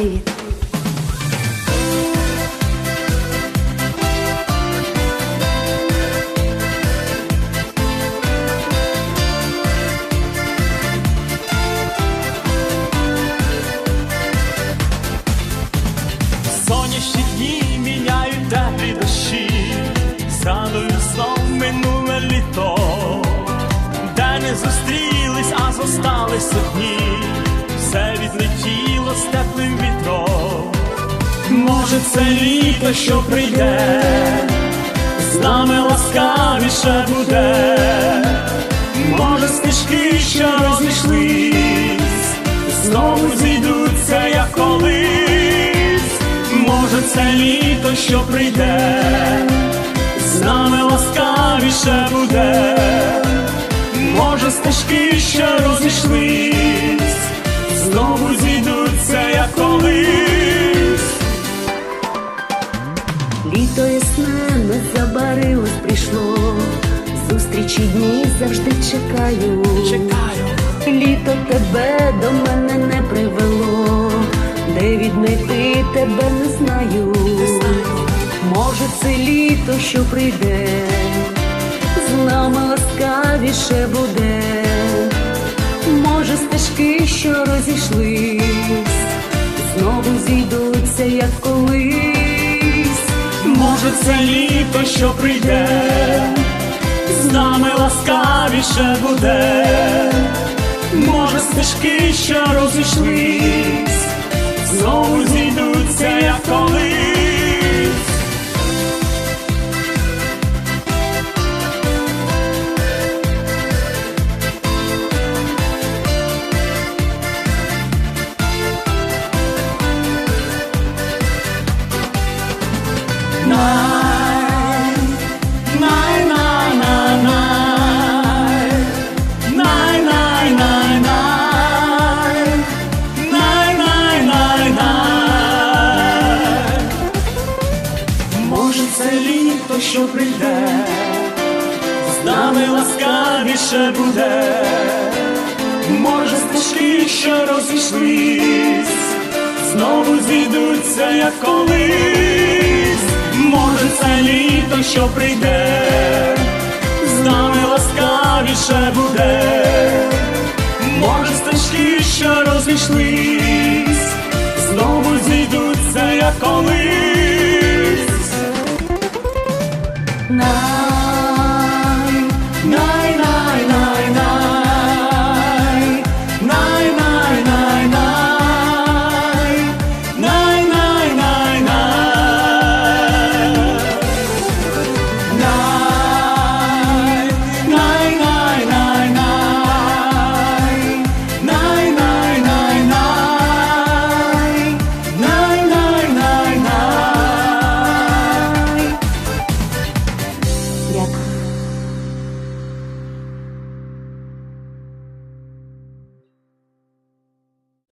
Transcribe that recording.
привіт. Сонячні дні міняють теплі дощі, згадую знов минуле літо, де не зустрілись, а зосталися дні, Може, це літо, що прийде, з нами ласкавіше буде, може, стежки, що розійшлись, знову зійдуться, як колись. Може, це літо, що прийде, з нами ласкавіше буде, може, стежки, що розійшлись, знову зійдуться, як колись. Зустрічі дні завжди чекаю. Чекаю, Літо тебе до мене не привело, де віднайти тебе не знаю. Може, це літо, що прийде, з нами ласкавіше буде. Може, стежки, що розійшлись, знову зійдуться, як колись. може, це літо, що прийде, нами ласкавіше буде, може, стежки, що розійшлись, знову зійдуться, як колись. Най, що прийде, з нами ласкавіше буде, може, стежки, що розійшлись, знову зійдуться, як колись, може, це літо, що прийде, з нами ласкавіше буде, може, стежки, що розійшлись, знову зійдуться, як колись. now.